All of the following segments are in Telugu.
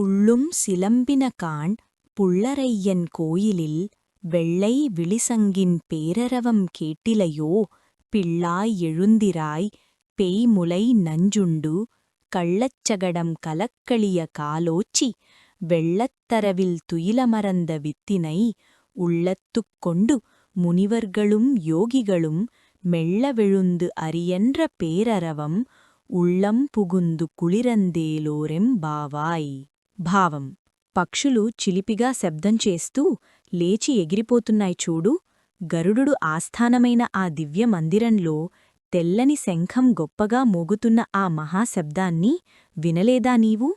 புள்ளும் சிலம்பினகாண் புள்ளரையன் கோயிலில் வெள்ளை விழிசங்கின் பேரரவம் கேட்டிலையோ பிள்ளாய் எழுந்திராய் பேய்முலை நஞ்சுண்டு கள்ளச்சகடம் கலக்களிய காலோச்சி வெள்ளத்தரவில் துயிலமறந்த வித்தினை உள்ளத்துக் கொண்டு முனிவர்களும் யோகிகளும் மெல்ல விழுந்து அரியன்ற பேரரவம் உள்ளம் புகுந்து குளிரந்தேலோரெம்பாவாய் భావం. పక్షులు చిలిపిగా శబ్దం చేస్తూ లేచి ఎగిరిపోతున్నాయి చూడు. గరుడు ఆస్థానమైన ఆ దివ్య మందిరంలో తెల్లని శంఖం గొప్పగా మోగుతున్న ఆ మహాశబ్దాన్ని వినలేదా నీవు?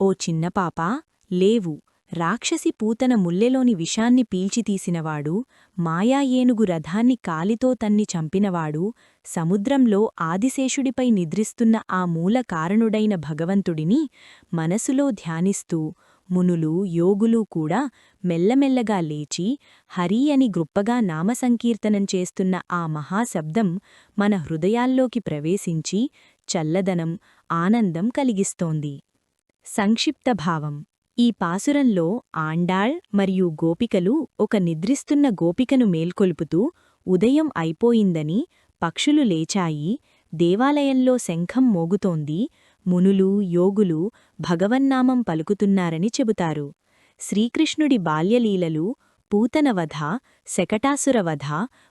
ఓ చిన్నపాపా లేవు. రాక్షసి పూతన ముల్లెలోని విషాన్ని పీల్చితీసినవాడు మాయా ఏనుగు రథాన్ని కాలితో తన్ని చంపినవాడు సముద్రంలో ఆదిశేషుడిపై నిద్రిస్తున్న ఆ మూల కారణుడైన భగవంతుడిని మనసులో ధ్యానిస్తూ మునులు యోగులు కూడా మెల్లమెల్లగా లేచి హరి అని గృప్పగా నామసంకీర్తనం చేస్తున్న ఆ మహాశబ్దం మన హృదయాల్లోకి ప్రవేశించి చల్లదనం ఆనందం కలిగిస్తోంది. సంక్షిప్త భావం ఈ పాసురంలో ఆండాళ్ మరియు గోపికలు ఒక నిద్రిస్తున్న గోపికను మేల్కొల్పుతూ ఉదయం అయిపోయిందని పక్షులు లేచాయి. దేవాలయంలో శంఖం మోగుతోంది. మునులు యోగులు భగవన్నామం పలుకుతున్నారని చెబుతారు. శ్రీకృష్ణుడి బాల్యలీలలు పూతనవధ శకటాసురవధ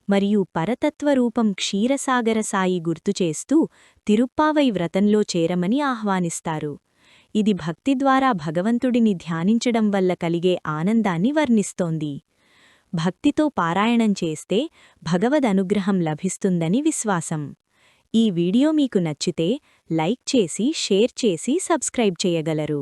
మరియు పరతత్వరూపం క్షీరసాగరసాయి గుర్తుచేస్తూ తిరుప్పావై వ్రతంలో చేరమని ఆహ్వానిస్తారు. ఇది భక్తి ద్వారా భగవంతుడిని ధ్యానించడం వల్ల కలిగే ఆనందాన్ని వర్ణిస్తోంది. భక్తితో పారాయణం చేస్తే భగవదనుగ్రహం లభిస్తుందని విశ్వాసం. ఈ వీడియో మీకు నచ్చితే లైక్ చేసి షేర్ చేసి సబ్స్క్రైబ్ చేయగలరు.